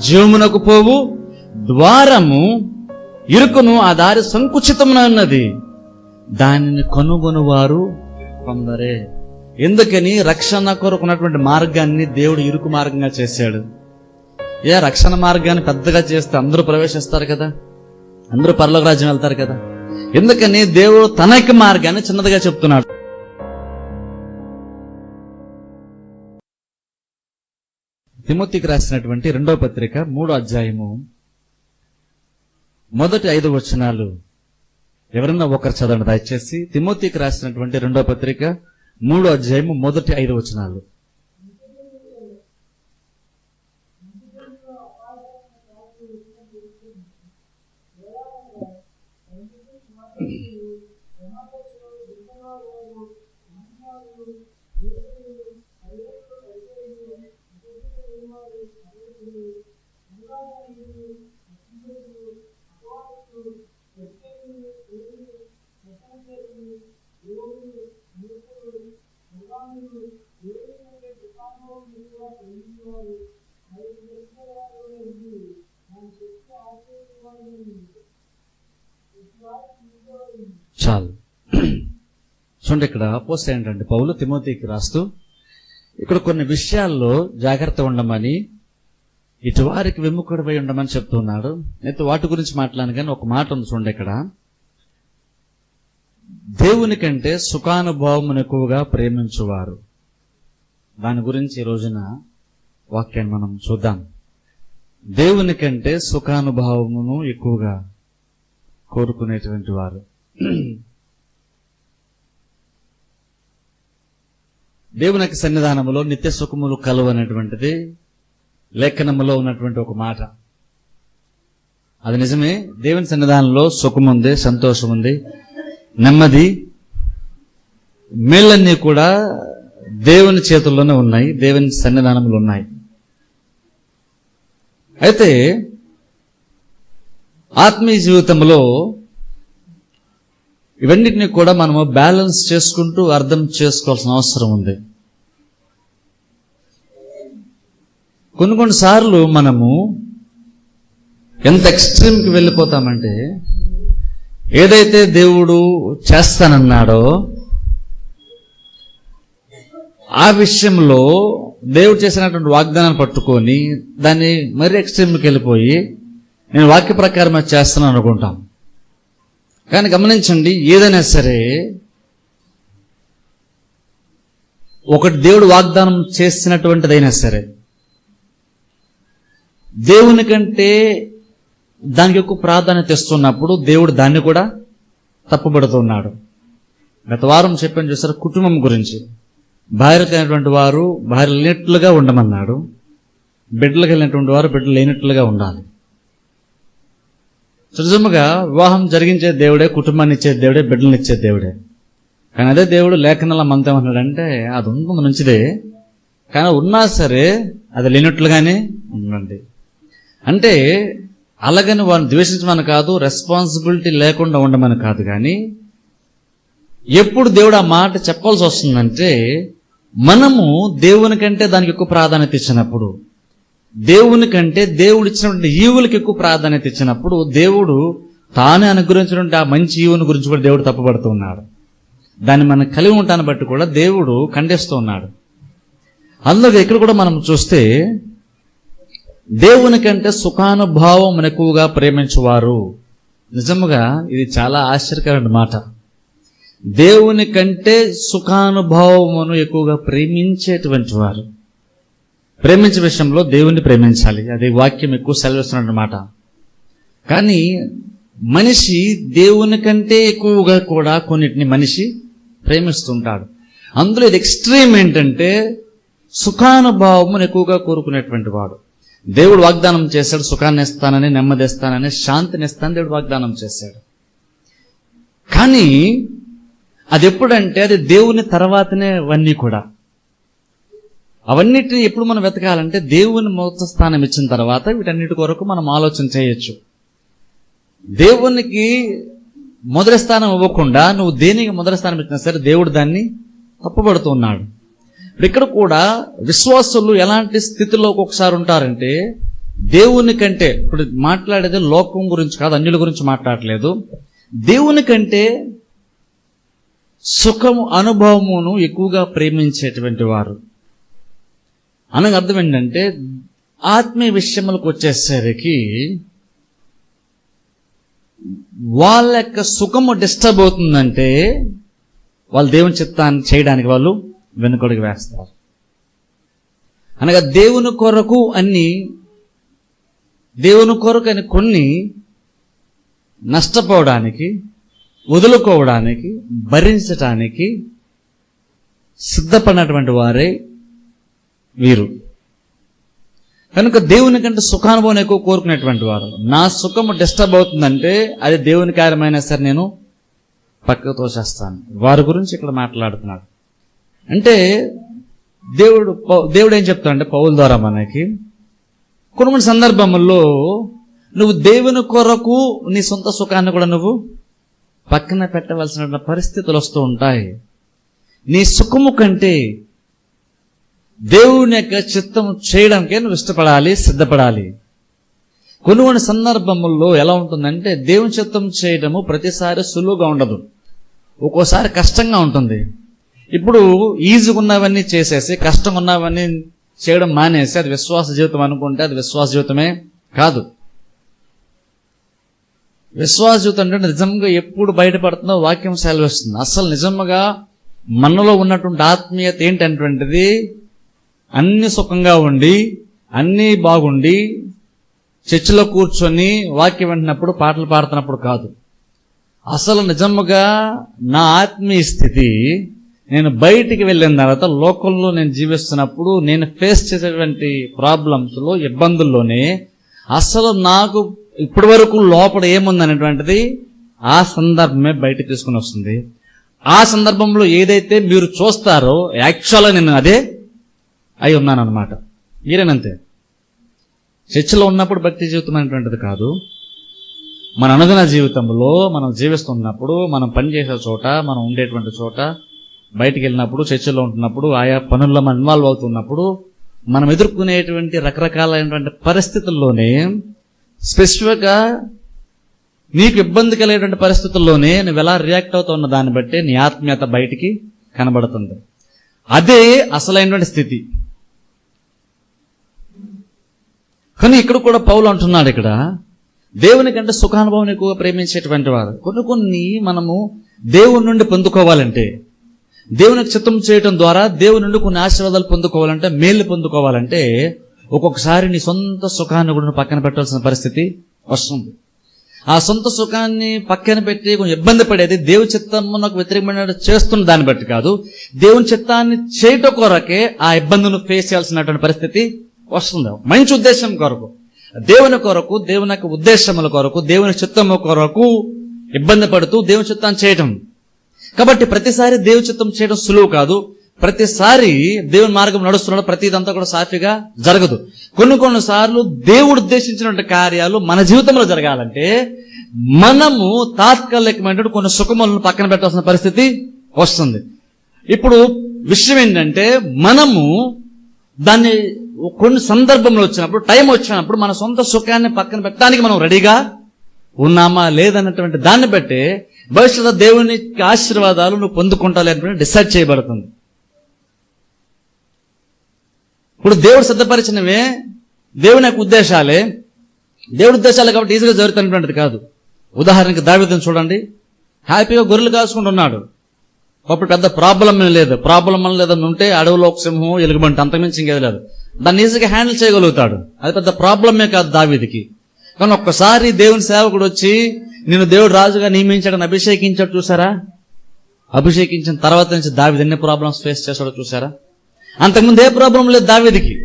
జీవమునకు పోవు ద్వారము ఇరుకును ఆ దారి సంకుచితమున ఉన్నది. దానిని కనుగొనువారు కొందరే. ఎందుకని రక్షణ కొరకున్నటువంటి మార్గాన్ని దేవుడు ఇరుకు మార్గంగా చేశాడు. ఏ రక్షణ మార్గాన్ని పెద్దగా చేస్తే అందరూ ప్రవేశిస్తారు కదా? అందరూ పరలోక రాజ్యం వెళ్తారు కదా? ఎందుకని దేవుడు తన యొక్క మార్గాన్ని చిన్నదిగా చెప్తున్నాడు. తిమోతికి రాసినటువంటి రెండో పత్రిక మూడో అధ్యాయము. మొదటి ఐదు వచనాలు ఎవరన్నా ఒకరు చదవండి దయచేసి. తిమోతికి రాసినటువంటి రెండో పత్రిక మూడో అధ్యాయము మొదటి ఐదు వచనాలు. చాలు. చూడండి ఇక్కడ పోస్ట్ ఏంటంటే పౌలు తిమోతికి రాస్తూ ఇక్కడ కొన్ని విషయాల్లో జాగ్రత్త ఉండమని ఇటువారికి విముఖుడిపై ఉండమని చెప్తున్నాడు. అయితే వాటి గురించి మాట్లాడను కానీ ఒక మాట ఉంది చూడండి ఇక్కడ. దేవుని కంటే సుఖానుభవమును ఎక్కువగా ప్రేమించువారు. దాని గురించి ఈ రోజున వాక్యాన్ని మనం చూద్దాం. దేవుని కంటే సుఖానుభవమును ఎక్కువగా కోరుకునేటువంటి వారు. దేవునికి సన్నిధానంలో సన్నిధానములో నిత్య సుఖములు కలువు అనేటువంటిది లేఖనములో ఉన్నటువంటి ఒక మాట. అది నిజమే. దేవుని సన్నిధానంలో సుఖం ఉంది సంతోషం ఉంది నెమ్మది మేళ్ళన్నీ కూడా దేవుని చేతుల్లోనే ఉన్నాయి దేవుని సన్నిధానములు ఉన్నాయి. అయితే ఆత్మీయ జీవితంలో ఇవన్నిటిని కూడా మనము బ్యాలెన్స్ చేసుకుంటూ అర్థం చేసుకోవాల్సిన అవసరం ఉంది. కొన్ని కొన్నిసార్లు మనము ఎంత ఎక్స్ట్రీమ్కి వెళ్ళిపోతామంటే ఏదైతే దేవుడు చేస్తానన్నాడో ఆ విషయంలో దేవుడు చేసినటువంటి వాగ్దానాన్ని పట్టుకొని దాన్ని మరీ ఎక్స్ట్రీమ్కి వెళ్ళిపోయి నేను వాక్య ప్రకారం చేస్తాను చేస్తున్నాను అనుకుంటాం. కానీ గమనించండి ఏదైనా సరే ఒకటి దేవుడు వాగ్దానం చేసినటువంటిదైనా సరే దేవుని కంటే దానికి ఎక్కువ ప్రాధాన్యత ఇస్తున్నప్పుడు దేవుడు దాన్ని కూడా తప్పుపడుతున్నాడు గత వారం చెప్పాను చూసారు కుటుంబం గురించి. భార్య అయినటువంటి వారు భార్య లేనట్లుగా ఉండమన్నాడు. బిడ్డలు కలిగినటువంటి వారు బిడ్డలు లేనట్లుగా ఉండాలి. నిజముగా వివాహం జరిగించే దేవుడే కుటుంబాన్ని ఇచ్చే దేవుడే బిడ్డలను ఇచ్చే దేవుడే. కానీ అదే దేవుడు లేఖనాల మంతేమన్నాడంటే అది ఉంది మంచిదే. కానీ ఉన్నా సరే అది లేనట్లుగానే ఉండండి. అంటే అలాగని వారిని ద్వేషించమని కాదు రెస్పాన్సిబిలిటీ లేకుండా ఉండమని కాదు కానీ ఎప్పుడు దేవుడు ఆ మాట చెప్పాల్సి వస్తుందంటే మనము దేవుని కంటే దానికి ఎక్కువ ప్రాధాన్యత ఇచ్చినప్పుడు దేవుని కంటే దేవుడు ఇచ్చినటువంటి ఈవులకి ఎక్కువ ప్రాధాన్యత ఇచ్చినప్పుడు దేవుడు తానే అనుగ్రహించినటువంటి ఆ మంచి ఈవుని గురించి కూడా దేవుడు తప్పుపడుతూ ఉన్నాడు. దాన్ని మనం కలిగి ఉంటాను బట్టి కూడా దేవుడు ఖండిస్తూ ఉన్నాడు. అందులో ఇక్కడ కూడా మనం చూస్తే దేవుని కంటే సుఖానుభావం ఎక్కువగా ప్రేమించేవారు. నిజముగా ఇది చాలా ఆశ్చర్యకరమైన మాట. దేవుని కంటే సుఖానుభావమును ఎక్కువగా ప్రేమించేటువంటి వారు. ప్రేమించే విషయంలో దేవుణ్ణి ప్రేమించాలి. అది వాక్యం ఎక్కువ సెలవిస్తున్నమాట కానీ మనిషి దేవుని కంటే ఎక్కువగా కూడా కొన్నిటిని మనిషి ప్రేమిస్తుంటాడు. అందులో ఇది ఎక్స్ట్రీమ్ ఏంటంటే సుఖానుభావమును ఎక్కువగా కోరుకునేటువంటి వాడు. దేవుడు వాగ్దానం చేశాడు సుఖాన్ని ఇస్తానని నెమ్మదిస్తానని శాంతిని ఇస్తానని దేవుడు వాగ్దానం చేశాడు. కానీ అది ఎప్పుడంటే అది దేవుని తర్వాతనే అవన్నీ కూడా. అవన్నిటిని ఎప్పుడు మనం వెతకాలంటే దేవుని మొదటి స్థానం ఇచ్చిన తర్వాత వీటన్నిటి కొరకు మనం ఆలోచన చేయొచ్చు. దేవునికి మొదటి స్థానం ఇవ్వకుండా నువ్వు దేనికి మొదటి స్థానం ఇచ్చినా సరే దేవుడు దాన్ని తప్పుపడుతున్నాడు ఇక్కడ కూడా విశ్వాసులు ఎలాంటి స్థితిలో ఒక్కొక్కసారి ఉంటారంటే దేవుని కంటే ఇప్పుడు మాట్లాడేది లోకం గురించి కాదు అన్యుల గురించి మాట్లాడలేదు. దేవుని కంటే సుఖము అనుభవమును ఎక్కువగా ప్రేమించేటువంటి వారు. అనగా అర్థం ఏంటంటే ఆత్మీయ విషయములకు వచ్చేసరికి వాళ్ళ యొక్క సుఖము డిస్టర్బ్ అవుతుందంటే వాళ్ళు దేవుని చిత్తాన్ని చేయడానికి వాళ్ళు వెనుకడుగు వేస్తారు. అనగా దేవుని కొరకు అన్ని దేవుని కొరకు అని కొన్ని నష్టపోవడానికి వదులుకోవడానికి భరించటానికి సిద్ధపడినటువంటి వారే వీరు. కనుక దేవుని కంటే సుఖానుభవం ఎక్కువ కోరుకునేటువంటి వారు. నా సుఖము డిస్టర్బ్ అవుతుందంటే అది దేవుని కార్యమైనా సరే నేను పక్కకు తోసేస్తాను. వారి గురించి ఇక్కడ మాట్లాడుతున్నాడు. అంటే దేవుడు పౌ- దేవుడు ఏం చెప్తాడంటే పౌల ద్వారా మనకి కొన్ని కొన్ని సందర్భముల్లో నువ్వు దేవుని కొరకు నీ సొంత సుఖాన్ని కూడా నువ్వు పక్కన పెట్టవలసిన పరిస్థితులు వస్తూ ఉంటాయి. నీ సుఖము కంటే దేవుని యొక్క చిత్తం చేయడానికే నువ్వు ఇష్టపడాలి సిద్ధపడాలి. కొన్ని కొన్ని సందర్భముల్లో ఎలా ఉంటుందంటే దేవుని చిత్తం చేయడము ప్రతిసారి సులువుగా ఉండదు. ఒక్కోసారి కష్టంగా ఉంటుంది. ఇప్పుడు ఈజీగా ఉన్నవన్నీ చేసేసి కష్టం ఉన్నవన్నీ చేయడం మానేసి అది విశ్వాస జీవితం అనుకుంటే అది విశ్వాస జీవితమే కాదు. విశ్వాస జీవితం అంటే నిజంగా ఎప్పుడు బయటపడుతుందో వాక్యం సెలవిస్తుంది. అసలు నిజంగా మనలో ఉన్నటువంటి ఆత్మీయత ఏంటంటువంటిది అన్ని సుఖంగా ఉండి అన్నీ బాగుండి చర్చిలో కూర్చొని వాక్యం వింటున్నప్పుడు పాటలు పాడుతున్నప్పుడు కాదు. అసలు నిజముగా నా ఆత్మీయ స్థితి నేను బయటికి వెళ్ళిన తర్వాత లోకంలో నేను జీవిస్తున్నప్పుడు నేను ఫేస్ చేసేటువంటి ప్రాబ్లమ్స్లో ఇబ్బందుల్లోనే అసలు నాకు ఇప్పటి వరకు లోపల ఏముంది అనేటువంటిది ఆ సందర్భమే బయట తీసుకుని వస్తుంది. ఆ సందర్భంలో ఏదైతే మీరు చూస్తారో యాక్చువల్గా నేను అదే అయి ఉన్నానన్నమాట. మీరేనంతే? చర్చిలో ఉన్నప్పుడు భక్తి జీవితం అనేటువంటిది కాదు. మన అనుదిన జీవితంలో మనం జీవిస్తున్నప్పుడు మనం పనిచేసే చోట మనం ఉండేటువంటి చోట బయటికి వెళ్ళినప్పుడు చర్చిలో ఉంటున్నప్పుడు ఆయా పనుల్లో మనం ఇన్వాల్వ్ అవుతున్నప్పుడు మనం ఎదుర్కొనేటువంటి రకరకాలైనటువంటి పరిస్థితుల్లోనే స్పెసిఫిక్గా నీకు ఇబ్బంది కలిగేటువంటి పరిస్థితుల్లోనే నువ్వు ఎలా రియాక్ట్ అవుతున్న దాన్ని బట్టి నీ ఆత్మీయత బయటికి కనబడుతుంది. అదే అసలైనటువంటి స్థితి. కానీ ఇక్కడ కూడా పౌలు అంటున్నాడు ఇక్కడ దేవుని కంటే సుఖానుభవం ఎక్కువగా ప్రేమించేటువంటి వారు. కొన్ని కొన్ని మనము దేవుని నుండి పొందుకోవాలంటే దేవునికి చిత్తం చేయటం ద్వారా దేవుని నుండి కొన్ని ఆశీర్వాదాలు పొందుకోవాలంటే మేలు పొందుకోవాలంటే ఒక్కొక్కసారి నీ సొంత సుఖాన్ని కూడా పక్కన పెట్టాల్సిన పరిస్థితి వస్తుంది. ఆ సొంత సుఖాన్ని పక్కన పెట్టి కొంచెం ఇబ్బంది పడేది దేవుని చిత్తము నాకు వ్యతిరేకమైన చేస్తున్న దాన్ని బట్టి కాదు. దేవుని చిత్తాన్ని చేయటం కొరకే ఆ ఇబ్బందును ఫేస్ చేయాల్సినటువంటి పరిస్థితి వస్తుంది? మంచి ఉద్దేశం కొరకు. దేవుని కొరకు దేవుని యొక్క ఉద్దేశముల కొరకు దేవుని చిత్తము కొరకు ఇబ్బంది పడుతూ దేవుని చిత్తాన్ని చేయటం. కాబట్టి ప్రతిసారి దేవుని చిత్తం చేయడం సులువు కాదు. ప్రతిసారి దేవుని మార్గం నడుస్తున్నాడు ప్రతిదంతా కూడా సాఫీగా జరగదు. కొన్ని కొన్ని సార్లు దేవుడు ఉద్దేశించినటువంటి కార్యాలు మన జీవితంలో జరగాలంటే మనము తాత్కాలికమైనటువంటి కొన్ని సుఖములను పక్కన పెట్టాల్సిన పరిస్థితి వస్తుంది. ఇప్పుడు విషయం ఏంటంటే మనము దాన్ని కొన్ని సందర్భంలో వచ్చినప్పుడు టైం వచ్చినప్పుడు మన సొంత సుఖాన్ని పక్కన పెట్టడానికి మనం రెడీగా ఉన్నామా లేదన్నటువంటి దాన్ని బట్టి భవిష్యత్తు దేవుని ఆశీర్వాదాలు నువ్వు పొందుకుంటా లేనటువంటి డిసైడ్ చేయబడుతుంది. ఇప్పుడు దేవుడు సిద్ధపరిచినవే దేవుని యొక్క ఉద్దేశాలే. దేవుడి ఉద్దేశాలు కాబట్టి ఈజీగా జరుగుతున్నటువంటిది కాదు. ఉదాహరణకి దావితం చూడండి. హ్యాపీగా గొర్రెలు కాసుకుంటున్నాడు అప్పుడు పెద్ద ప్రాబ్లం లేదు. ప్రాబ్లం లేదని ఉంటే అడవిలో ఒక సింహం ఎలుగుబంటి అంతకుమించి ఇంకేది లేదు. దాన్ని ఈజీగా హ్యాండిల్ చేయగలుగుతాడు. అది పెద్ద ప్రాబ్లమే కాదు దావిదికి. కానీ ఒక్కసారి దేవుని సేవకుడు వచ్చి నేను దేవుడు రాజుగా నియమించాడని అభిషేకించాడు చూసారా? అభిషేకించిన తర్వాత నుంచి దావిది ఎన్ని ప్రాబ్లమ్స్ ఫేస్ చేశాడో చూసారా? అంతకుముందు ఏ ప్రాబ్లం లేదు దావిదికి.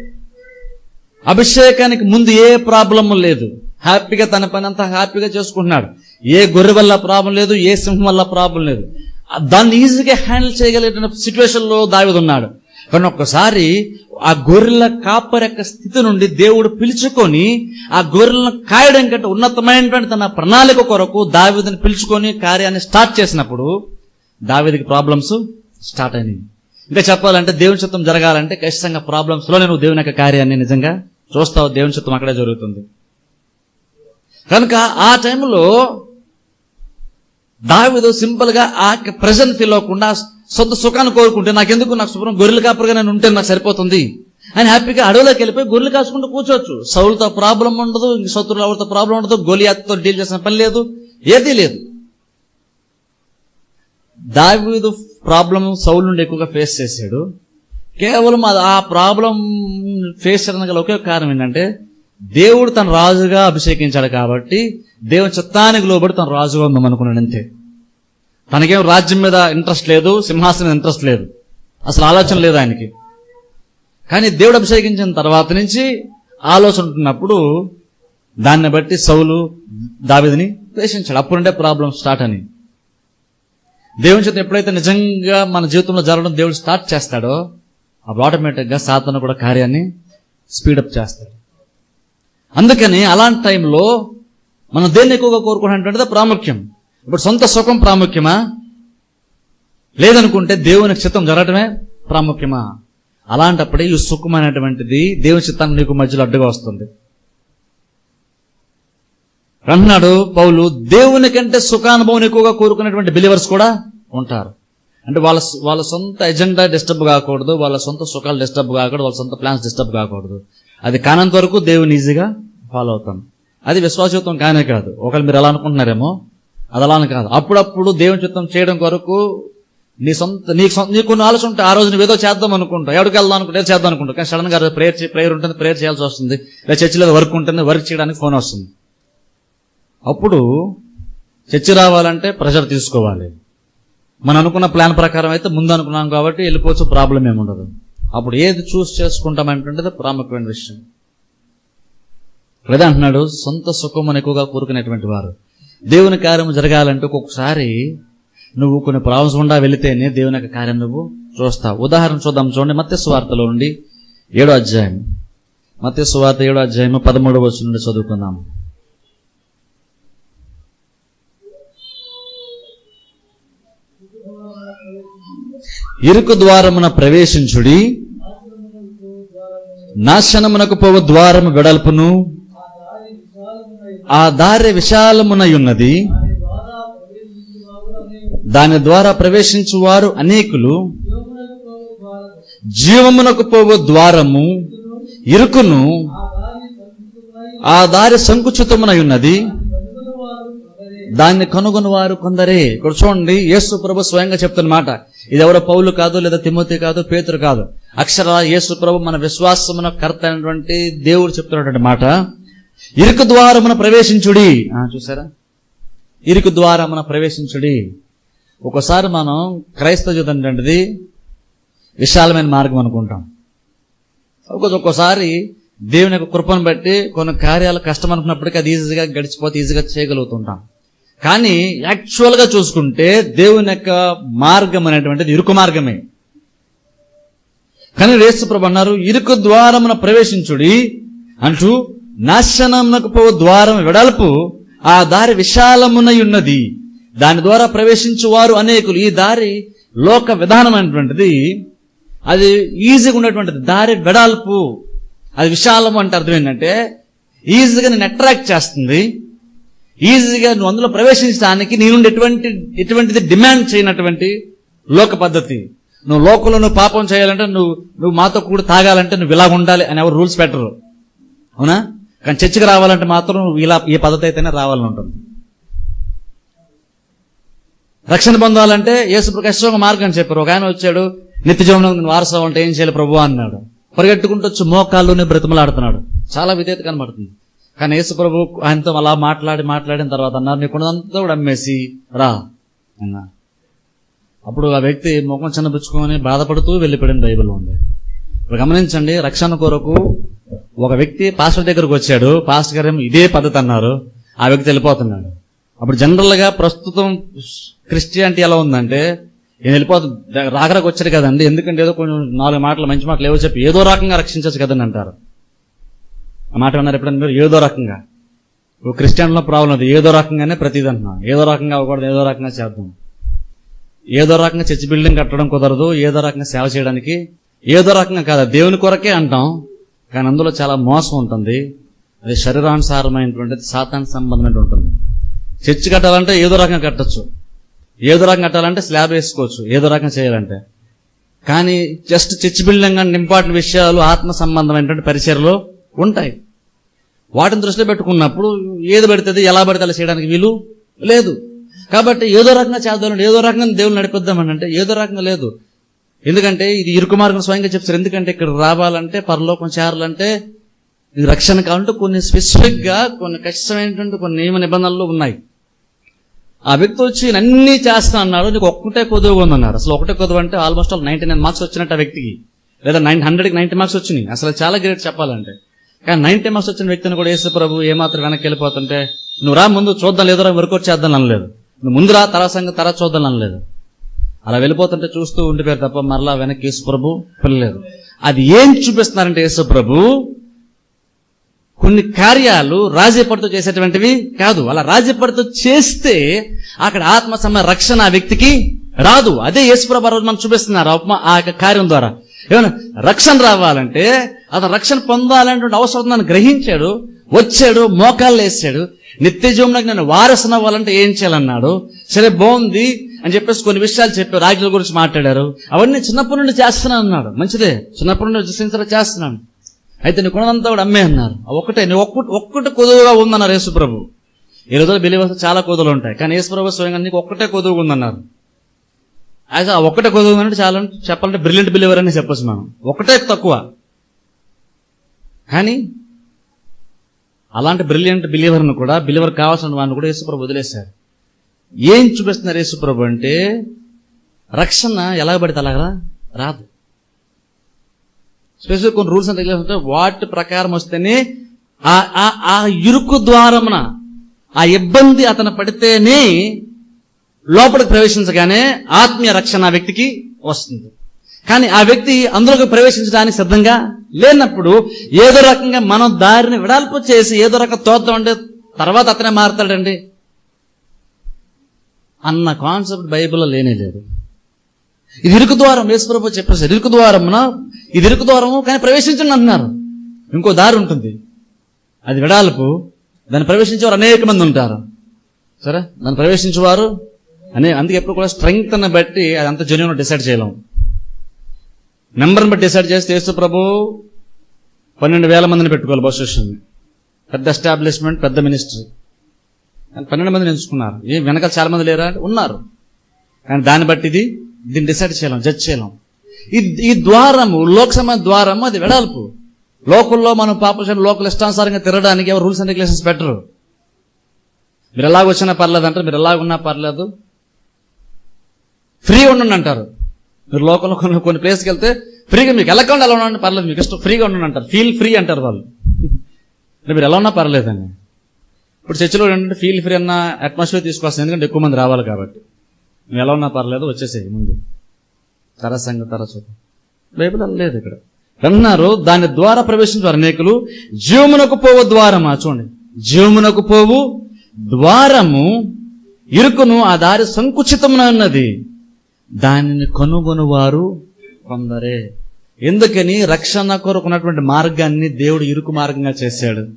అభిషేకానికి ముందు ఏ ప్రాబ్లం లేదు. హ్యాపీగా తన పని అంతా హ్యాపీగా చేసుకుంటున్నాడు. ఏ గొర్రె వల్ల ప్రాబ్లం లేదు ఏ సింహం వల్ల ప్రాబ్లం లేదు. దాన్ని ఈజీగా హ్యాండిల్ చేయగలిగిన సిచ్యువేషన్లో దావిది ఉన్నాడు. కానీ ఒక్కసారి ఆ గొర్రెల కాపరి యొక్క స్థితి నుండి దేవుడు పిలుచుకొని ఆ గొర్రెలను కాయడం కంటే ఉన్నతమైనటువంటి తన ప్రణాళిక కొరకు దావిదిని పిలుచుకొని కార్యాన్ని స్టార్ట్ చేసినప్పుడు దావిదికి ప్రాబ్లమ్స్ స్టార్ట్ అయినాయి. ఇంకా చెప్పాలంటే దేవుని చిత్తం జరగాలంటే ఖచ్చితంగా ప్రాబ్లమ్స్లో నేను దేవుని యొక్క కార్యాన్ని నిజంగా చూస్తావు దేవుని చిత్తం అక్కడే జరుగుతుంది. కనుక ఆ టైంలో దావిదు సింపుల్గా ఆ ప్రజెంట్ ఫీల్ అవ్వకుండా సొంత సుఖాన్ని కోరుకుంటే నాకెందుకు? నాకు శుభ్రం గొర్రెలు కాపరిగా నేను ఉంటే నాకు సరిపోతుంది. అని హ్యాపీగా అడవిలోకి వెళ్ళిపోయి గొర్రెలు కాసుకుంటూ కూర్చోవచ్చు. సౌలతో ప్రాబ్లం ఉండదు ఇంక శత్రువులు ఎవరితో ప్రాబ్లం ఉండదు గోలియాత్తో డీల్ చేసిన పని లేదు ఏదీ లేదు. దావీదు ప్రాబ్లం సౌలు నుండి ఎక్కువగా ఫేస్ చేశాడు. కేవలం ఆ ప్రాబ్లం ఫేస్ చేయడానికి గల ఒకే కారణం ఏంటంటే దేవుడు తన రాజుగా అభిషేకించాడు కాబట్టి దేవుని చిత్తానికి లోబడి తన రాజుగా ఉందాం అనుకున్నాడు అంతే. తనకేం రాజ్యం మీద ఇంట్రెస్ట్ లేదు సింహాసనం ఇంట్రెస్ట్ లేదు. అసలు ఆలోచన లేదు ఆయనకి. కానీ దేవుడు అభిషేకించిన తర్వాత నుంచి ఆలోచన ఉంటున్నప్పుడు దాన్ని బట్టి సౌలు దావిదిని ద్వేషించాడు. అప్పుడుండే ప్రాబ్లం స్టార్ట్ అని. దేవుని చేత ఎప్పుడైతే నిజంగా మన జీవితంలో జరగడం దేవుడు స్టార్ట్ చేస్తాడో అప్పుడు ఆటోమేటిక్గా సాతను కూడా కార్యాన్ని స్పీడప్ చేస్తాడు. అందుకని అలాంటి టైంలో మనం దేన్ని ఎక్కువగా కోరుకునేటువంటిది ప్రాముఖ్యం. ఇప్పుడు సొంత సుఖం ప్రాముఖ్యమా? లేదనుకుంటే దేవుని చిత్తం జరగటమే ప్రాముఖ్యమా? అలాంటప్పుడే ఈ సుఖం అనేటువంటిది దేవుని చిత్తానికి నీకు మధ్యలో అడ్డుగా వస్తుంది. అంటున్నాడు పౌలు దేవుని కంటే సుఖానుభవం ఎక్కువగా కోరుకునేటువంటి బిలీవర్స్ కూడా ఉంటారు. అంటే వాళ్ళ వాళ్ళ సొంత ఎజెండా డిస్టర్బ్ కాకూడదు వాళ్ళ సొంత సుఖాలు డిస్టర్బ్ కాకూడదు వాళ్ళ సొంత ప్లాన్స్ డిస్టర్బ్ కాకూడదు. అది కానంత వరకు దేవుని ఈజీగా ఫాలో అవుతాం. అది విశ్వాసయుతం కానే కాదు. ఒకవేళ మీరు ఎలా అనుకుంటున్నారేమో అది అని కాదు. అప్పుడప్పుడు దేవుని చిత్తం చేయడం కొరకు నీ సొంత నీకు సొంత నీకు కొన్ని ఆలోచన ఉంటే ఆ రోజు నువ్వు ఏదో చేద్దాం అనుకుంటావు. ఎవరికి వెళ్దాం అనుకుంటే ఏదో చేద్దాం అనుకుంటావు. కానీ సడన్గా ప్రేయర్ ప్రేయర్ ఉంటుంది ప్రేయర్ చేయాల్సి వస్తుంది. లేదా చర్చిలో వర్క్ ఉంటుంది వర్క్ చేయడానికి ఫోన్ వస్తుంది. అప్పుడు చర్చి రావాలంటే ప్రెషర్ తీసుకోవాలి. మనం అనుకున్న ప్లాన్ ప్రకారం అయితే ముందు అనుకున్నాం కాబట్టి వెళ్ళిపోవచ్చు ప్రాబ్లం ఏముండదు అప్పుడు ఏది చూస్ చేసుకుంటామంటే ప్రాముఖ్యమైన విషయం. లేదా అంటున్నాడు సొంత సుఖం అని ఎక్కువగా కోరుకునేటువంటి వారు దేవుని కార్యం జరగాలంటే ఒక్కొక్కసారి నువ్వు కొన్ని ప్రాబ్లమ్స్ గుండా వెళితేనే దేవుని యొక్క కార్యం నువ్వు చూస్తావు. ఉదాహరణ చూద్దాం చూడండి మత్స్య స్వార్థలో నుండి ఏడో అధ్యాయం. మత్స్య స్వార్థ ఏడో అధ్యాయం పదమూడవ వచ్చి నుండి చదువుకుందాం. ఇరుకు ద్వారమున ప్రవేశించుడి నాశనమునకు పోవు ద్వారము వెడల్పును ఆ దారి విశాలమునయున్నది. దాని ద్వారా ప్రవేశించువారు అనేకులు. జీవమునకు పోవు ద్వారము ఇరుకును ఆ దారి సంకుచితమునయున్నది. దాన్ని కనుగొని వారు కొందరే. ఇక్కడ చూడండి యేసు ప్రభు స్వయంగా చెప్తున్నమాట ఇది ఎవరో పౌలు కాదు లేదా తిమ్మతి కాదు పేతురు కాదు. అక్షర యేసు ప్రభు మన విశ్వాసమున కర్త అయినటువంటి దేవుడు చెప్తున్నటువంటి మాట. ఇరుకు ద్వారమున ప్రవేశించుడి. చూసారా? ఇరుకు ద్వారమున ప్రవేశించుడి. ఒకసారి మనం క్రైస్తవ జీవితం విశాలమైన మార్గం అనుకుంటాం. ఒక్కొక్కసారి ఒక్కోసారి దేవుని యొక్క కృపను బట్టి కొన్ని కార్యాలు కష్టం అనుకున్నప్పటికీ అది ఈజీగా గడిచిపోతే ఈజీగా చేయగలుగుతుంటాం. కానీ యాక్చువల్గా చూసుకుంటే దేవుని యొక్క మార్గం అనేటువంటిది ఇరుకు మార్గమే. కానీ యేసుప్రభు అన్నారు ఇరుకు ద్వారమున ప్రవేశించుడి అంటూ నాశనమునకు పో ద్వారం వెడల్పు ఆ దారి విశాలమునై ఉన్నది దాని ద్వారా ప్రవేశించు వారు అనేకులు. ఈ దారి లోక విధానమైనటువంటిది అది ఈజీగా ఉన్నటువంటిది దారి వెడల్పు అది విశాలము అంటే అర్థం ఏంటంటే ఈజీగా నేను అట్రాక్ట్ చేస్తుంది. ఈజీగా నువ్వు అందులో ప్రవేశించడానికి నీ నుండి ఎటువంటి ఎటువంటిది డిమాండ్ చేయనటువంటి లోక పద్ధతి. నువ్వు లోకంలో నువ్వు పాపం చేయాలంటే నువ్వు నువ్వు మాతో కూడా తాగాలంటే నువ్వు ఇలా ఉండాలి అని ఎవరు రూల్స్ పెట్టరు. అవునా? కానీ చర్చికి రావాలంటే మాత్రం ఇలా ఈ పద్ధతి అయితేనే రావాలని ఉంటుంది. రక్షణ పొందాలంటే యేసు ప్రకాశం ఒక మార్గం చెప్పారు. ఒక ఆయన వచ్చాడు నిత్య జీవనం వారసం అంటే ఏం చేయాలి ప్రభు అన్నాడు. పరిగెట్టుకుంటూ వచ్చి మోకాల్లోనే బ్రతిమలాడుతున్నాడు. చాలా విధేత కనబడుతుంది. కానీ యేసు ప్రభు ఆయనతో అలా మాట్లాడి మాట్లాడిన తర్వాత అన్నారు నీకున్నదంతా కూడా అమ్మేసి రా అన్నా. అప్పుడు ఆ వ్యక్తి ముఖం చిన్నపుచ్చుకొని బాధపడుతూ వెళ్ళిపోయిన బైబిల్ ఉంది. ఇప్పుడు గమనించండి రక్షణ కొరకు ఒక వ్యక్తి పాస్టర్ దగ్గరకు వచ్చాడు పాస్టర్ గారు ఇదే పద్ధతి అన్నారు. ఆ వ్యక్తి వెళ్ళిపోతున్నాడు. అప్పుడు జనరల్గా ప్రస్తుతం క్రిస్టియానిటీ ఎలా ఉందంటే నేను వెళ్ళిపోతా రాగరకు వచ్చాడు కదండి. ఎందుకంటే ఏదో కొంచెం నాలుగు మాటలు మంచి మాటలు ఏవో చెప్పి ఏదో రకంగా రక్షించచ్చు కదండి అంటారు. ఆ మాట అన్నారు ఎప్పుడన్నా మీరు? ఏదో రకంగా. ఇప్పుడు క్రిస్టియన్లో ప్రాబ్లం అది ఏదో రకంగానే ప్రతిదీ అంటున్నాం. ఏదో రకంగా అవ్వకూడదు ఏదో రకంగా చేద్దాం. ఏదో రకంగా చర్చి బిల్డింగ్ కట్టడం కుదరదు ఏదో రకంగా సేవ చేయడానికి ఏదో రకంగా కాదు దేవుని కొరకే అంటాం. కానీ అందులో చాలా మోసం ఉంటుంది. అది శరీరానుసారమైనటువంటి సాతాన్ సంబంధమైన ఉంటుంది. చర్చి కట్టాలంటే ఏదో రకంగా కట్టచ్చు. ఏదో రకంగా కట్టాలంటే స్లాబ్ వేసుకోవచ్చు. ఏదో రకంగా చేయాలంటే. కానీ జస్ట్ చర్చ్ బిల్డింగ్ అంటే ఇంపార్టెంట్ విషయాలు ఆత్మ సంబంధమైనటువంటి పరిచయలు ఉంటాయి. వాటిని దృష్టిలో పెట్టుకున్నప్పుడు ఏది పెడితే ఎలా పడితే అలా చేయడానికి వీలు లేదు. కాబట్టి ఏదో రకంగా చేద్దాం ఏదో రకంగా దేవుని నడిపిద్దామని అంటే ఏదో రకంగా లేదు. ఎందుకంటే ఇది ఇరుకు మార్గం స్వయంగా చెప్తారు. ఎందుకంటే ఇక్కడ రావాలంటే పరలోకం చేరాలంటే ఇది రక్షణ కావాలంటే కొన్ని స్పెసిఫిక్గా కొన్ని ఖచ్చితమైనటువంటి కొన్ని నియమ నిబంధనలు ఉన్నాయి. ఆ వ్యక్తి వచ్చి అన్నీ చేస్తా అన్నాడు నీకు ఒక్కటే కొదువుగా ఉందన్నారు అసలు ఒకటే కొదువు అంటే almost all ninety nine marks వచ్చినట్టు ఆ వ్యక్తికి. లేదా నైన్ హండ్రెడ్కి నైన్టీ మార్క్స్ వచ్చినాయి. అసలు చాలా గ్రేట్ చెప్పాలంటే. కానీ నైన్టీ మార్క్స్ వచ్చిన వ్యక్తిని కూడా యేసు ప్రభు ఏమాత్రం వెనక్కి వెళ్ళిపోతుంటే నువ్వు రా ముందు చూద్దాం లేదురా వర్కౌట్ చేద్దాం అనలేదు. నువ్వు ముందు రా తరా సంగతి తరా చూద్దాం అనలేదు. అలా వెళ్ళిపోతుంటే చూస్తూ ఉండిపోయారు తప్ప మరలా వెనక్కి యేసు ప్రభు పిల్లలేదు అది ఏం చూపిస్తున్నారంటే యేసు ప్రభు? కొన్ని కార్యాలు రాజీపడితో చేసేటువంటివి కాదు. అలా రాజీపడితో చేస్తే అక్కడ ఆత్మ సమ రక్షణ ఆ వ్యక్తికి రాదు. అదే యేసుప్రభు రోజు మనం చూపిస్తున్నారు ఉపమా ఆ యొక్క కార్యం ద్వారా. ఏమన్నా రక్షణ రావాలంటే అతను రక్షణ పొందాలనేటువంటి అవసరం ఉందని గ్రహించాడు. వచ్చాడు మోకాళ్ళు వేసాడు. నిత్య నేను వారసున అవ్వాలంటే ఏం చేయాలన్నాడు? సరే బాగుంది అని చెప్పేసి కొన్ని విషయాలు చెప్పారు రాజుల గురించి మాట్లాడారు. అవన్నీ చిన్నప్పటి నుండి చేస్తున్నాను అన్నాడు. మంచిదే. చిన్నప్పటి నుండి చూసించరా చేస్తున్నాను. అయితే నీ కొనదంతా కూడా అమ్మే అన్నారు. ఒక్కటే నీ ఒక్కటి ఒక్కటి కొదువుగా ఉందన్నారు యేసుప్రభు ఈ రోజుల్లో బిలీవర్స్ చాలా కొదువులు ఉంటాయి. కానీ యేసుప్రభు స్వయంగా నీకు ఒక్కటే కొదువుగా ఉందన్నారు. అయితే ఆ ఒక్కటే కొదువు అంటే చాలా చెప్పాలంటే బ్రిలియంట్ బిలీవర్ అని చెప్పొచ్చు మనం. ఒకటే తక్కువ. కానీ అలాంటి బ్రిలియంట్ బిలీవర్ను కూడా బిలీవర్ కావాల్సిన వాడిని కూడా యేసుప్రభు వదిలేశారు. ఏం చూపిస్తున్నారు యేసుప్రభు అంటే రక్షణ ఎలా పడితే అలాగరా రాదు. స్పెసిఫిక్ కొన్ని రూల్స్ అండ్ రెగ్యులేషన్స్ ఉంటాయి వాటి ప్రకారం వస్తేనే ఆ ఆ- ఆ ఇరుకు ద్వారమున ఆ ఇబ్బంది అతను పడితేనే లోపలికి ప్రవేశించగానే ఆత్మీయ రక్షణ వ్యక్తికి వస్తుంది. కానీ ఆ వ్యక్తి అందులోకి ప్రవేశించడానికి సిద్ధంగా లేనప్పుడు ఏదో రకంగా మనం దారిని విడాల్పు చేసి ఏదో రకం తోద్దాం అంటే తర్వాత అతనే మారుతాడండి? అన్న కాన్సెప్ట్ బైబిల్లో లేనే లేదు. ఇది ఇరుకు ద్వారం యేసుప్రభు చెప్పేసారు ఇరుకు ద్వారమున ఇది ఇరుకు ద్వారము కానీ ప్రవేశించండి అంటున్నారు. ఇంకో దారి ఉంటుంది. అది విడాలపు దాన్ని ప్రవేశించేవారు అనేక మంది ఉంటారు. సరే? దాన్ని ప్రవేశించేవారు అనే అందుకే ఎప్పుడు కూడా స్ట్రెంగ్త్ బట్టి అది అంత జెన్యున్ డిసైడ్ చేయలేము నెంబర్ని బట్టి డిసైడ్ చేస్తే యేసు ప్రభు పన్నెండు వేల మందిని పెట్టుకోవాలి బస్ స్టేషన్ పెద్ద ఎస్టాబ్లిష్మెంట్ పెద్ద మినిస్ట్రీ. కానీ పన్నెండు మందిని ఎంచుకున్నారు. ఏ వెనకాల చాలా మంది లేరా? ఉన్నారు. కానీ దాన్ని బట్టి ఇది దీన్ని డిసైడ్ చేయలేం జడ్జ్ చేయలేం. ఈ ఈ ద్వారము లోక్సభ ద్వారము అది వెడల్పు. లోకల్లో మనం పాపం లోకల్ ఇష్టానుసారంగా తిరగడానికి ఎవరు రూల్స్ అండ్ రెగ్యులేషన్స్ పెట్టరు. మీరు ఎలాగ వచ్చినా పర్లేదు అంటారు మీరు ఎలాగ ఉన్నా పర్లేదు. ఫ్రీ ఉండండి అంటారు. మీరు లోకంలో కొన్ని కొన్ని ప్లేస్కి వెళ్తే ఫ్రీగా మీకు ఎలా ఎలా ఉండండి పర్లేదు మీకు ఇష్టం. ఫ్రీగా ఉండండి అంటారు. ఫీల్ ఫ్రీ అంటారు వాళ్ళు. మీరు ఎలా ఉన్నా పర్లేదండి. ఇప్పుడు చర్చిలో ఏంటంటే ఫీల్ ఫ్రీ అన్న అట్మాస్ఫియర్ తీసుకొస్తాను ఎందుకంటే ఎక్కువ మంది రావాలి కాబట్టి. నువ్వు ఎలా ఉన్నా పర్లేదు వచ్చేసేయి ముందు. తర సంగ తర చూద్దాం బైబిల్ లేదు ఇక్కడ. అన్నారు దాని ద్వారా ప్రవేశించారు అనేకులు జీవమునకు పోవు ద్వారమా? చూడండి. జీవమునకు పోవు ద్వారము ఇరుకును ఆ దారి సంకుచితమున ఉన్నది. దానిని కనుగొనువారు కొందరే. ఎందుకని? రక్షణ కొరకున్నటువంటి మార్గాన్ని దేవుడు ఇరుకు మార్గంగా చేశాడు.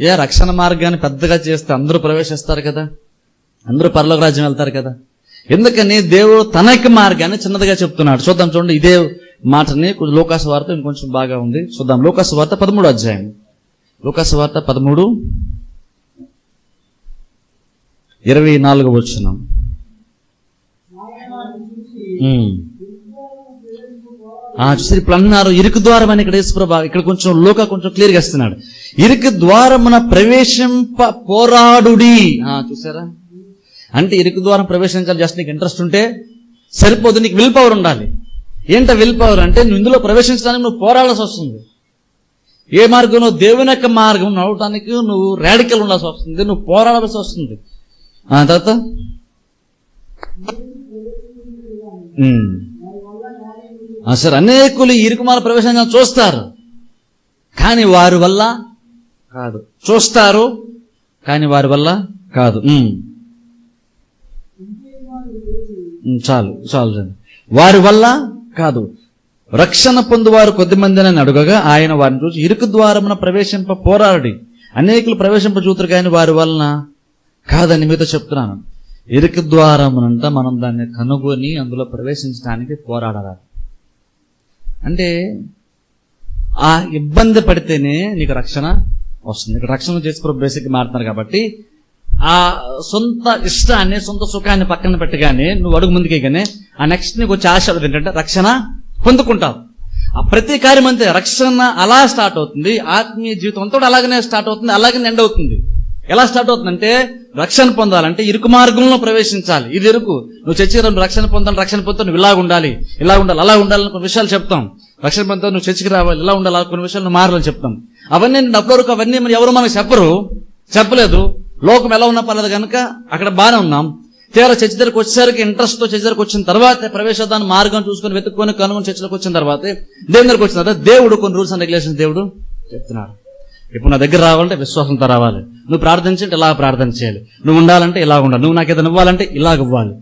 ఏ రక్షణ మార్గాన్ని పెద్దగా చేస్తే అందరూ ప్రవేశిస్తారు కదా? అందరూ పరలోక రాజ్యం వెళ్తారు కదా? ఎందుకని? దేవుడు తనకి మార్గాన్ని చిన్నదిగా చెప్తున్నాడు. చూద్దాం చూడండి ఇదే మాటని కొంచెం లోకాసు వార్త ఇంకొంచెం బాగా ఉంది. చూద్దాం లోకాసు వార్త పదమూడు అధ్యాయం. లోకాసు వార్త పదమూడు ఇరవై నాలుగు వచ్చినాం చూసారు ఇప్పుడు అన్నారు ఇరుకు ద్వారం అని ఇక్కడ యేసుప్రభ ఇక్కడ కొంచెం లోక కొంచెం క్లియర్గా ఇస్తున్నాడు. ఇరుకు ద్వారమున ప్రవేశింప పోరాడుడి. చూసారా? అంటే ఇరుకు ద్వారం ప్రవేశించాలి జస్ట్ నీకు ఇంట్రెస్ట్ ఉంటే సరిపోదు నీకు విల్ పవర్ ఉండాలి. ఏంట విల్ పవర్ అంటే నువ్వు ఇందులో ప్రవేశించడానికి నువ్వు పోరాడాల్సి వస్తుంది. ఏ మార్గం దేవుని యొక్క మార్గం నడవటానికి నువ్వు రాడికల్ ఉండాల్సి వస్తుంది నువ్వు పోరాడాల్సి వస్తుంది. ఆ తర్వాత? సరే అనేకులు ఈ ఇరుకుమాల ప్రవేశం చూస్తారు. కానీ వారి వల్ల కాదు. చూస్తారు కానీ వారి వల్ల కాదు. చాలు చాలు. వారి వల్ల కాదు. రక్షణ పొందువారు కొద్దిమందిని అడుగగా ఆయన వారిని చూసి ఇరుకు ద్వారమున ప్రవేశింప పోరాడి అనేకులు ప్రవేశింప చూతురు కానీ వారి వలన కాదని మీతో చెప్తున్నాను. ఇరుకు ద్వారమునంట మనం దాన్ని కనుగొని అందులో ప్రవేశించడానికి పోరాడాలి. అంటే ఆ ఇబ్బంది పడితేనే నీకు రక్షణ వస్తుంది. ఇక్కడ రక్షణ చేసుకోవడం బేసిక్ మారుతున్నారు కాబట్టి ఆ సొంత ఇష్టాన్ని సొంత సుఖాన్ని పక్కన పెట్టగానే నువ్వు అడుగు ముందుకేగానే ఆ నెక్స్ట్ నీకు వచ్చే ఆశ ఏంటంటే రక్షణ పొందుకుంటావు. ఆ ప్రతి కార్యం అంతే. రక్షణ అలా స్టార్ట్ అవుతుంది. ఆత్మీయ జీవితం అంతా కూడా అలాగనే స్టార్ట్ అవుతుంది. అలాగనే ఎండ్ అవుతుంది. ఎలా స్టార్ట్ అవుతుందంటే రక్షణ పొందాలంటే ఇరుకు మార్గంలో ప్రవేశించాలి. ఇది ఇరుకు. నువ్వు చర్చి రక్షణ పొందాలి రక్షణ పొందుతావు నువ్వు ఇలా ఉండాలి. ఇలా ఉండాలి అలా ఉండాలని కొన్ని విషయాలు చెప్తాం. రక్షణ పొందుతావు నువ్వు చర్చికి రావాలి ఇలా ఉండాలి కొన్ని విషయాలు నువ్వు మారాలని చెప్తాం. అవన్నీ నేను అప్పటి వరకు అవన్నీ మరి ఎవరు మనకు చెప్పరు. చెప్పలేదు. లోకం ఎలా ఉన్నా పర్లేదు కనుక అక్కడ బాగానే ఉన్నాం. తీరా చర్చి దగ్గరకు వచ్చేసరికి ఇంట్రెస్ట్తో చర్చి దగ్గరకు వచ్చిన తర్వాత ప్రవేశదాన్ని మార్గం చూసుకొని వెతుక్కొని కనుగొని చర్చలకు వచ్చిన తర్వాత దేవుని దగ్గరకు వచ్చిన తర్వాత దేవుడు కొన్ని రూల్స్ అండ్ రెగ్యులేషన్స్ దేవుడు చెప్తున్నాడు. ఇప్పుడు నా దగ్గర రావాలంటే విశ్వాసంతో రావాలి. నువ్వు ప్రార్థించంటే ఇలా ప్రార్థన చేయాలి. నువ్వు ఉండాలంటే ఇలా ఉండాలి. నువ్వు నాకు ఏదైనా ఇవ్వాలంటే ఇలాగ ఇవ్వాలి.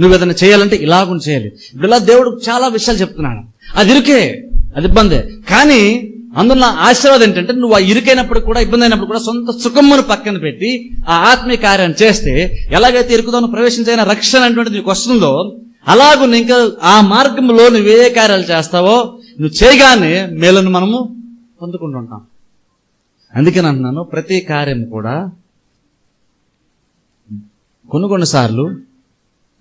నువ్వు ఏదైనా చేయాలంటే ఇలాగ చేయాలి. ఇప్పుడు ఇలా దేవుడు చాలా విషయాలు చెప్తున్నాడు. అది ఇరుకే. అది ఇబ్బందే. కానీ అందులో నా ఆశీర్వాదం ఏంటంటే నువ్వు ఆ ఇరుకైనప్పుడు కూడా ఇబ్బంది అయినప్పుడు కూడా సొంత సుఖమును పక్కన పెట్టి ఆ ఆత్మీయ కార్యాన్ని చేస్తే ఎలాగైతే ఇరుకుదాను ప్రవేశించైన రక్షణ అనేటువంటిది నీకు వస్తుందో అలాగూ ఇంకా ఆ మార్గంలో నువ్వు ఏ కార్యాలు చేస్తావో నువ్వు చేయగానే మేలను మనము పొందుకుంటుంటాం అందుకని అంటున్నాను ప్రతి కార్యం కూడా కొన్ని కొన్నిసార్లు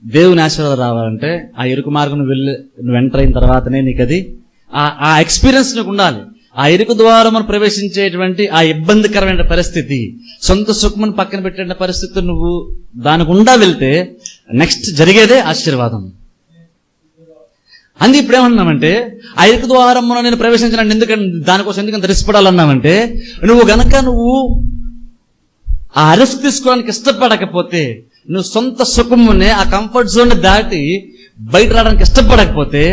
దేవుని ఆశీర్వాదం రావాలంటే ఆ ఇరుకు మార్గం వెళ్ళి నువ్వు ఎంటర్ అయిన తర్వాతనే నీకు అది ఆ ఆ ఎక్స్పీరియన్స్ నీకు ఉండాలి. ఆ ఇరుకు ద్వారా మనం ప్రవేశించేటువంటి ఆ ఇబ్బందికరమైన పరిస్థితి సొంత సుఖమును పక్కన పెట్టే పరిస్థితి నువ్వు దానికి ఉండా వెళ్తే నెక్స్ట్ జరిగేదే ఆశీర్వాదం. అందుకే ఇప్పుడు ఏమన్నామంటే ఆ ఇరుకు ద్వారమున నేను ప్రవేశించిన ఎందుకంటే దానికోసం ఎందుకంత రిస్క్ పడాలన్నామంటే నువ్వు గనక నువ్వు ఆ రిస్క్ తీసుకోవడానికి ఇష్టపడకపోతే నువ్వు సొంత సుఖమునే ఆ కంఫర్ట్ జోన్ దాటి బయట రావడానికి ఇష్టపడకపోతే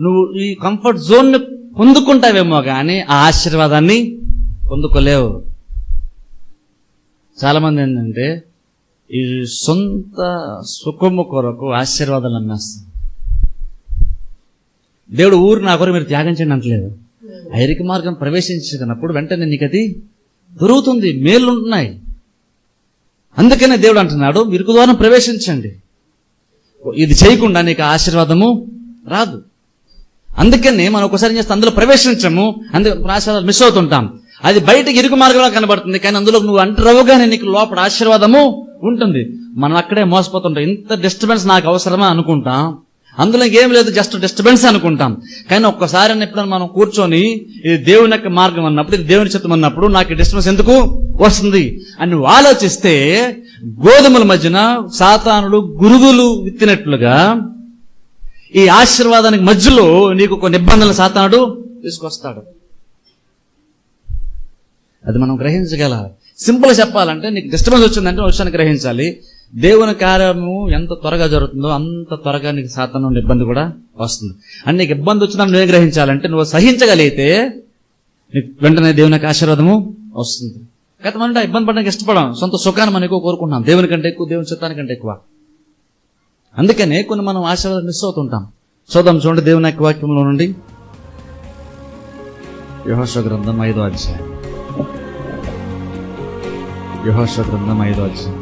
నువ్వు ఈ కంఫర్ట్ జోన్ పొందుకుంటావేమో కానీ ఆ ఆశీర్వాదాన్ని పొందుకోలేవు. చాలామంది ఏంటంటే ఈ సొంత సుఖము కొరకు ఆశీర్వాదాలు అమ్మేస్తారు. దేవుడు ఊరు నా కొరకు మీరు త్యాగం చేయండి అంటలేదు ఐరిక మార్గం ప్రవేశించినప్పుడు వెంటనే నీకు అది దొరుకుతుంది మేలు ఉంటున్నాయి అందుకనే దేవుడు అంటున్నాడు ఇరుకు ద్వారం ప్రవేశించండి. ఇది చేయకుండా నీకు ఆశీర్వాదము రాదు. అందుకని మనం ఒకసారి చేస్తే అందులో ప్రవేశించము అందుకే ఆశీర్వాదాలు మిస్ అవుతుంటాం. అది బయటకి ఇరుకు మార్గంలో కనబడుతుంది కానీ అందులో నువ్వు అంటరవుగానే నీకు లోపల ఆశీర్వాదము ఉంటుంది. మనం అక్కడే మోసపోతుంటాం ఇంత డిస్టర్బెన్స్ నాకు అవసరమా అనుకుంటాం. అందులో ఏం లేదు జస్ట్ డిస్టర్బెన్స్ అనుకుంటాం. కానీ ఒక్కసారి ఎప్పుడైనా మనం కూర్చొని ఇది దేవుని యొక్క మార్గం అన్నప్పుడు ఇది దేవుని చిత్తం అన్నప్పుడు నాకు డిస్టర్బెన్స్ ఎందుకు వస్తుంది అని ఆలోచిస్తే గోధుమల మధ్యన సాతానుడు గురుగులు విత్తినట్లుగా ఈ ఆశీర్వాదానికి మధ్యలో నీకు కొన్ని ఇబ్బందులు సాతానుడు తీసుకొస్తాడు. అది మనం గ్రహించగల సింపుల్ చెప్పాలంటే నీకు డిస్టర్బెన్స్ వచ్చిందంటే విషయాన్ని గ్రహించాలి. దేవుని కార్యము ఎంత త్వరగా జరుగుతుందో అంత త్వరగా నీకు సాధన ఇబ్బంది కూడా వస్తుంది. అని నీకు ఇబ్బంది వచ్చినా నువ్వు గ్రహించాలంటే నువ్వు సహించగలిగితే నీకు వెంటనే దేవుని యొక్క ఆశీర్వాదము వస్తుంది. గత మనం ఇబ్బంది పడడానికి ఇష్టపడం సొంత సుఖాన్ని మనం ఎక్కువ కోరుకుంటున్నాం. దేవుని కంటే ఎక్కువ దేవుని చిత్తానికంటే ఎక్కువ. అందుకనే కొన్ని మనం ఆశీర్వాదం మిస్ అవుతుంటాం. చూద్దాం చూడండి దేవుని యొక్క వాక్యంలో నుండి. యహోశ గ్రంథం ఐదో అధ్యాయం. యహోశ గ్రంథం ఐదో అధ్యాయం.